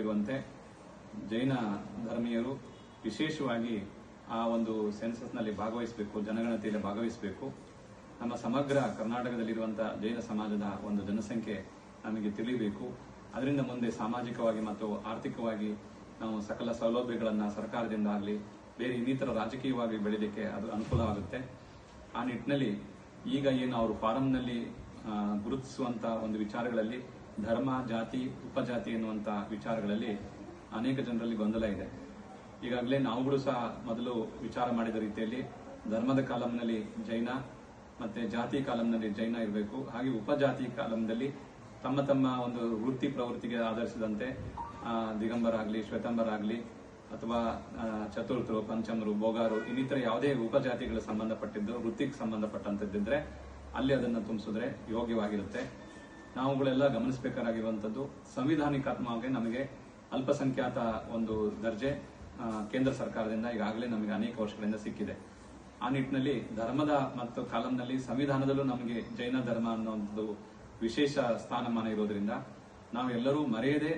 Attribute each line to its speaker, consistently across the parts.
Speaker 1: ಸಂಬಂಧಪಟ್ಟಿರುವಂತೆ ಜೈನ ಧರ್ಮೀಯರು ವಿಶೇಷವಾಗಿ ಆ ಒಂದು ಸೆನ್ಸಸ್ನಲ್ಲಿ ಭಾಗವಹಿಸಬೇಕು, ಜನಗಣತಿಯಲ್ಲಿ ಭಾಗವಹಿಸಬೇಕು. ನಮ್ಮ ಸಮಗ್ರ ಕರ್ನಾಟಕದಲ್ಲಿರುವಂಥ ಜೈನ ಸಮಾಜದ ಒಂದು ಜನಸಂಖ್ಯೆ ನಮಗೆ ತಿಳಿಯಬೇಕು ಅದರಿಂದ ಮುಂದೆ ಸಾಮಾಜಿಕವಾಗಿ ಮತ್ತು ಆರ್ಥಿಕವಾಗಿ ನಾವು ಸಕಲ ಸೌಲಭ್ಯಗಳನ್ನು ಸರ್ಕಾರದಿಂದ ಆಗಲಿ, ಬೇರೆ ಇನ್ನಿತರ ರಾಜಕೀಯವಾಗಿ ಬೆಳೀಲಿಕ್ಕೆ ಅದು ಅನುಕೂಲವಾಗುತ್ತೆ. ಆ ನಿಟ್ಟಿನಲ್ಲಿ ಈಗ ಏನು ಅವರು ಫಾರಂನಲ್ಲಿ ಗುರುತಿಸುವಂಥ ಒಂದು ವಿಚಾರಗಳಲ್ಲಿ ಧರ್ಮ, ಜಾತಿ, ಉಪಜಾತಿ ಎನ್ನುವಂತ ವಿಚಾರಗಳಲ್ಲಿ ಅನೇಕ ಜನರಲ್ಲಿ ಗೊಂದಲ ಇದೆ. ಈಗಾಗಲೇ ನಾವುಗಳು ಸಹ ಮೊದಲು ವಿಚಾರ ಮಾಡಿದ ರೀತಿಯಲ್ಲಿ ಧರ್ಮದ ಕಾಲಂನಲ್ಲಿ ಜೈನ ಮತ್ತೆ ಜಾತಿ ಕಾಲಂನಲ್ಲಿ ಜೈನ ಇರಬೇಕು. ಹಾಗೆ ಉಪಜಾತಿ ಕಾಲಂನಲ್ಲಿ ತಮ್ಮ ತಮ್ಮ ಒಂದು ವೃತ್ತಿ ಪ್ರವೃತ್ತಿಗೆ ಆಧರಿಸಿದಂತೆ ದಿಗಂಬರ ಆಗಲಿ, ಶ್ವೇತಂಬರ ಆಗಲಿ, ಅಥವಾ ಚತುರ್ಥರು, ಪಂಚಮರು ಬೋಗಾರು ಇನ್ನಿತರ ಯಾವುದೇ ಉಪಜಾತಿಗಳ ಸಂಬಂಧಪಟ್ಟಿದ್ದು, ವೃತ್ತಿಗೆ ಸಂಬಂಧಪಟ್ಟಂತದ್ದಿದ್ರೆ ಅಲ್ಲಿ ಅದನ್ನು ತುಂಬಿಸಿದ್ರೆ ಯೋಗ್ಯವಾಗಿರುತ್ತೆ. ನಾವುಗಳೆಲ್ಲ ಗಮನಿಸಬೇಕಾಗಿರುವಂತದ್ದು ಸಂವಿಧಾನಿಕಾತ್ಮವಾಗಿ ನಮಗೆ ಅಲ್ಪಸಂಖ್ಯಾತ ಒಂದು ದರ್ಜೆ ಕೇಂದ್ರ ಸರ್ಕಾರದಿಂದ ಈಗಾಗಲೇ ನಮಗೆ ಅನೇಕ ವರ್ಷಗಳಿಂದ ಸಿಕ್ಕಿದೆ. ಆ ನಿಟ್ಟಿನಲ್ಲಿ ಧರ್ಮದ ಮತ್ತು ಕಾಲಂನಲ್ಲಿ ಸಂವಿಧಾನದಲ್ಲೂ ನಮಗೆ ಜೈನ ಧರ್ಮ ಅನ್ನೋ ವಿಶೇಷ ಸ್ಥಾನಮಾನ ಇರೋದ್ರಿಂದ ನಾವೆಲ್ಲರೂ ಮರೆಯದೆ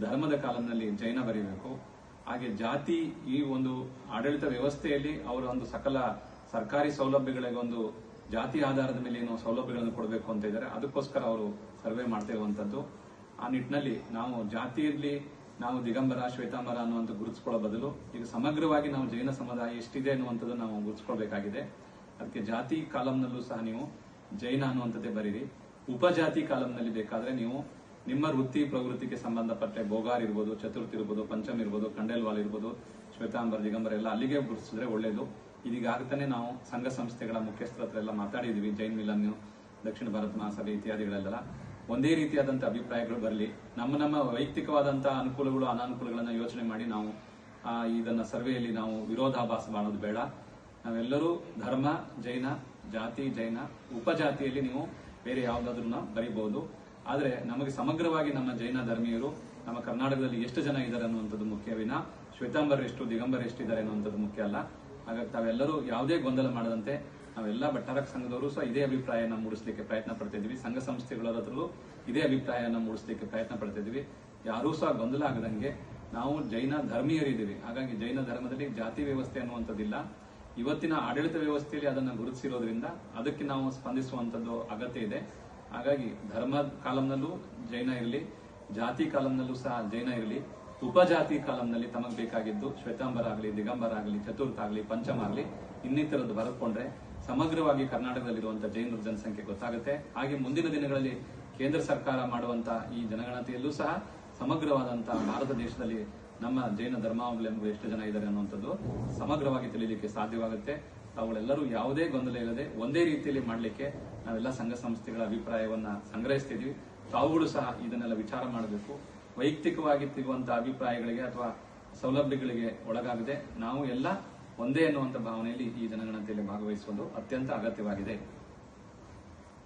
Speaker 1: ಧರ್ಮದ ಕಾಲಂನಲ್ಲಿ ಜೈನ ಬರೀಬೇಕು. ಹಾಗೆ ಜಾತಿ ಈ ಒಂದು ಆಡಳಿತ ವ್ಯವಸ್ಥೆಯಲ್ಲಿ ಅವರ ಒಂದು ಸಕಲ ಸರ್ಕಾರಿ ಸೌಲಭ್ಯಗಳಿಗೆ ಒಂದು ಜಾತಿ ಆಧಾರದ ಮೇಲೆ ಏನು ಸೌಲಭ್ಯಗಳನ್ನು ಕೊಡಬೇಕು ಅಂತ ಇದ್ದಾರೆ, ಅದಕ್ಕೋಸ್ಕರ ಅವರು ಸರ್ವೆ ಮಾಡ್ತಾ ಇರುವಂತದ್ದು. ಆ ನಿಟ್ಟಿನಲ್ಲಿ ನಾವು ಜಾತಿಯಲ್ಲಿ ನಾವು ದಿಗಂಬರ, ಶ್ವೇತಾಂಬರ ಅನ್ನುವಂಥ ಗುರುತಿಸ್ಕೊಳ್ಳೋ ಬದಲು ಈಗ ಸಮಗ್ರವಾಗಿ ನಾವು ಜೈನ ಸಮುದಾಯ ಎಷ್ಟಿದೆ ಅನ್ನುವಂಥದ್ದು ನಾವು ಗುರುತಿಸ್ಕೊಳ್ಬೇಕಾಗಿದೆ. ಅದಕ್ಕೆ ಜಾತಿ ಕಾಲಂನಲ್ಲೂ ಸಹ ನೀವು ಜೈನ ಅನ್ನುವಂಥದ್ದೇ ಬರೀರಿ. ಉಪಜಾತಿ ಕಾಲಂನಲ್ಲಿ ಬೇಕಾದ್ರೆ ನೀವು ನಿಮ್ಮ ವೃತ್ತಿ ಪ್ರವೃತ್ತಿಗೆ ಸಂಬಂಧಪಟ್ಟ ಬೋಗಾರ್ ಇರ್ಬೋದು, ಚತುರ್ಥಿ ಇರ್ಬೋದು, ಪಂಚಮ್ ಇರ್ಬೋದು, ಕಂಡೇಲ್ವಾಲ್ ಇರ್ಬೋದು, ಶ್ವೇತಾಂಬರ, ದಿಗಂಬರ ಎಲ್ಲ ಅಲ್ಲಿಗೆ ಗುರುತಿಸಿದ್ರೆ ಒಳ್ಳೇದು. ಇದೀಗ ಆಗ್ತಾನೆ ನಾವು ಸಂಘ ಸಂಸ್ಥೆಗಳ ಮುಖ್ಯಸ್ಥರ ಹತ್ರ ಎಲ್ಲ ಮಾತಾಡಿದೀವಿ. ಜೈನ್ ಮಿಲನ್ ದಕ್ಷಿಣ ಭಾರತ ಮಹಾಸಭೆ ಇತ್ಯಾದಿಗಳೆಲ್ಲ. ಒಂದೇ ರೀತಿಯಾದಂಥ ಅಭಿಪ್ರಾಯಗಳು ಬರಲಿ. ನಮ್ಮ ನಮ್ಮ ವೈಯಕ್ತಿಕವಾದಂತಹ ಅನುಕೂಲಗಳು, ಅನಾನುಕೂಲಗಳನ್ನ ಯೋಚನೆ ಮಾಡಿ ನಾವು ಇದನ್ನ ಸರ್ವೆಯಲ್ಲಿ ನಾವು ವಿರೋಧಾಭಾಸ ಮಾಡೋದು ಬೇಡ. ನಾವೆಲ್ಲರೂ ಧರ್ಮ, ಜೈನ, ಜಾತಿ, ಜೈನ, ಉಪಜಾತಿಯಲ್ಲಿ ನೀವು ಬೇರೆ ಯಾವ್ದಾದ್ರು ಬರೀಬಹುದು. ಆದ್ರೆ ನಮಗೆ ಸಮಗ್ರವಾಗಿ ನಮ್ಮ ಜೈನ ಧರ್ಮೀಯರು, ನಮ್ಮ ಕರ್ನಾಟಕದಲ್ಲಿ ಎಷ್ಟು ಜನ ಇದ್ದಾರೆ ಅನ್ನುವಂಥದ್ದು ಮುಖ್ಯ ವಿನ ಶ್ವೇತಾಂಬರ್ ಎಷ್ಟು, ದಿಗಂಬರ್ ಎಷ್ಟಿದ್ದಾರೆ ಅನ್ನುವಂಥದ್ದು ಮುಖ್ಯ ಅಲ್ಲ. ಹಾಗಾಗಿ ತಾವೆಲ್ಲರೂ ಯಾವುದೇ ಗೊಂದಲ ಮಾಡದಂತೆ ನಾವೆಲ್ಲ ಭಟ್ಟಾರಕ ಸಂಘದವರು ಸಹ ಇದೇ ಅಭಿಪ್ರಾಯನ ಮೂಡಿಸಲಿಕ್ಕೆ ಪ್ರಯತ್ನ ಪಡ್ತಿದ್ವಿ ಸಂಘ ಸಂಸ್ಥೆಗಳ ಇದೇ ಅಭಿಪ್ರಾಯನ ಮೂಡಿಸಲಿಕ್ಕೆ ಪ್ರಯತ್ನ ಪಡ್ತಿದ್ವಿ ಯಾರೂ ಸಹ ಗೊಂದಲ ಆಗದಂಗೆ ನಾವು ಜೈನ ಧರ್ಮೀಯರಿದ್ದೀವಿ. ಹಾಗಾಗಿ ಜೈನ ಧರ್ಮದಲ್ಲಿ ಜಾತಿ ವ್ಯವಸ್ಥೆ ಅನ್ನುವಂಥದ್ದಿಲ್ಲ. ಇವತ್ತಿನ ಆಡಳಿತ ವ್ಯವಸ್ಥೆಯಲ್ಲಿ ಅದನ್ನು ಗುರುತಿಸಿರೋದ್ರಿಂದ ಅದಕ್ಕೆ ನಾವು ಸ್ಪಂದಿಸುವಂತದ್ದು ಅಗತ್ಯ ಇದೆ. ಹಾಗಾಗಿ ಧರ್ಮ ಕಾಲಂನಲ್ಲೂ ಜೈನ ಇರಲಿ, ಜಾತಿ ಕಾಲಂನಲ್ಲೂ ಸಹ ಜೈನ ಇರಲಿ. ಉಪಜಾತಿ ಕಾಲಂನಲ್ಲಿ ತಮಗೆ ಬೇಕಾಗಿದ್ದು ಶ್ವೇತಾಂಬರ ಆಗಲಿ, ದಿಗಂಬರ ಆಗಲಿ, ಚತುರ್ಥ ಆಗಲಿ, ಪಂಚಮ ಆಗಲಿ ಇನ್ನಿತರದ್ದು ಬರೆದುಕೊಂಡ್ರೆ ಸಮಗ್ರವಾಗಿ ಕರ್ನಾಟಕದಲ್ಲಿರುವಂತಹ ಜೈನರ ಜನಸಂಖ್ಯೆ ಗೊತ್ತಾಗುತ್ತೆ. ಹಾಗೆ ಮುಂದಿನ ದಿನಗಳಲ್ಲಿ ಕೇಂದ್ರ ಸರ್ಕಾರ ಮಾಡುವಂತಹ ಈ ಜನಗಣತಿಯಲ್ಲೂ ಸಹ ಸಮಗ್ರವಾದಂತಹ ಭಾರತ ದೇಶದಲ್ಲಿ ನಮ್ಮ ಜೈನ ಧರ್ಮಾವಲಂಬಿಗಳು ಎಷ್ಟು ಜನ ಇದ್ದಾರೆ ಅನ್ನುವಂಥದ್ದು ಸಮಗ್ರವಾಗಿ ತಿಳಿಯಲಿಕ್ಕೆ ಸಾಧ್ಯವಾಗುತ್ತೆ. ಅವುಗಳೆಲ್ಲರೂ ಯಾವುದೇ ಗೊಂದಲ ಇಲ್ಲದೆ ಒಂದೇ ರೀತಿಯಲ್ಲಿ ಮಾಡಲಿಕ್ಕೆ ನಾವೆಲ್ಲ ಸಂಘ ಸಂಸ್ಥೆಗಳ ಅಭಿಪ್ರಾಯವನ್ನ ಸಂಗ್ರಹಿಸ್ತಿದ್ವಿ ತಾವುಗಳು ಸಹ ಇದನ್ನೆಲ್ಲ ವಿಚಾರ ಮಾಡಬೇಕು. ವೈಯಕ್ತಿಕವಾಗಿ ಸಿಗುವಂತಹ ಅಭಿಪ್ರಾಯಗಳಿಗೆ ಅಥವಾ ಸೌಲಭ್ಯಗಳಿಗೆ ಒಳಗಾಗದೆ ನಾವು ಎಲ್ಲ ಒಂದೇ ಎನ್ನುವಂತ ಭಾವನೆಯಲ್ಲಿ ಈ ಜನಗಣತಿಯಲ್ಲಿ ಭಾಗವಹಿಸುವುದು ಅತ್ಯಂತ ಅಗತ್ಯವಾಗಿದೆ.